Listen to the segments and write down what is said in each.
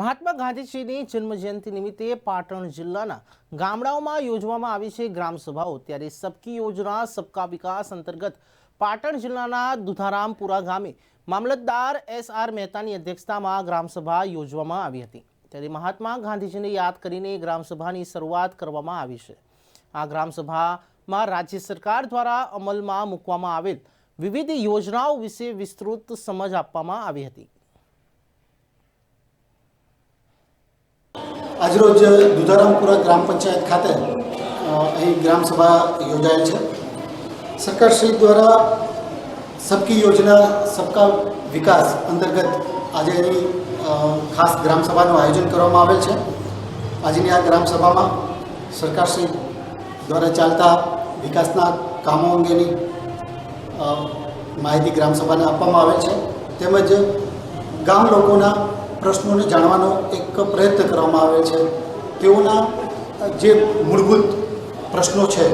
મહાત્મા ગાંધીજીની જન્મજયંતિ નિમિત્તે પાટણ જિલ્લાના ગામડાઓમાં યોજવામાં આવી છે ગ્રામસભાઓ ત્યારે સબકી યોજના, સબકા વિકાસ અંતર્ગત પાટણ જિલ્લાના દુધારામપુરા ગામે મામલતદાર એસ આર મહેતાની અધ્યક્ષતામાં ગ્રામસભા યોજવામાં આવી હતી. ત્યારે મહાત્મા ગાંધીજીને યાદ કરીને ગ્રામસભાની શરૂઆત કરવામાં આવી છે. આ ગ્રામસભામાં રાજ્ય સરકાર દ્વારા અમલમાં મૂકવામાં આવેલ વિવિધ યોજનાઓ વિશે વિસ્તૃત સમજ આપવામાં આવી હતી. આજરોજ દુધારામપુરા ગ્રામ પંચાયત ખાતે અહીં ગ્રામસભા યોજાયેલ છે. સરકારશ્રી દ્વારા સબકી યોજના, સબકા વિકાસ અંતર્ગત આજે અહીં ખાસ ગ્રામસભાનું આયોજન કરવામાં આવેલ છે. આજની આ ગ્રામસભામાં સરકારશ્રી દ્વારા ચાલતા વિકાસના કામો અંગેની માહિતી ગ્રામસભાને આપવામાં આવેલ છે. તેમજ ગામ લોકોના પ્રશ્નોને જાણવાનો એક પ્રયત્ન કરવામાં આવે છે. તેઓના જે મૂળભૂત પ્રશ્નો છે,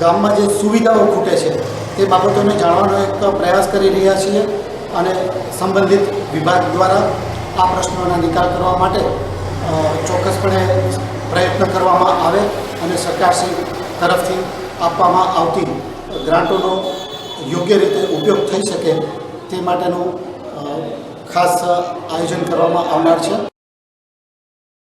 ગામમાં જે સુવિધાઓ ખૂટે છે, તે બાબતોને જાણવાનો એક પ્રયાસ કરી રહ્યા છીએ અને સંબંધિત વિભાગ દ્વારા આ પ્રશ્નોના નિકાલ કરવા માટે ચોક્કસપણે પ્રયત્ન કરવામાં આવે અને સરકારશ્રી તરફથી આપવામાં આવતી ગ્રાન્ટોનો યોગ્ય રીતે ઉપયોગ થઈ શકે તે માટેનું ખાસ આયોજન કરવામાં આવનાર છે.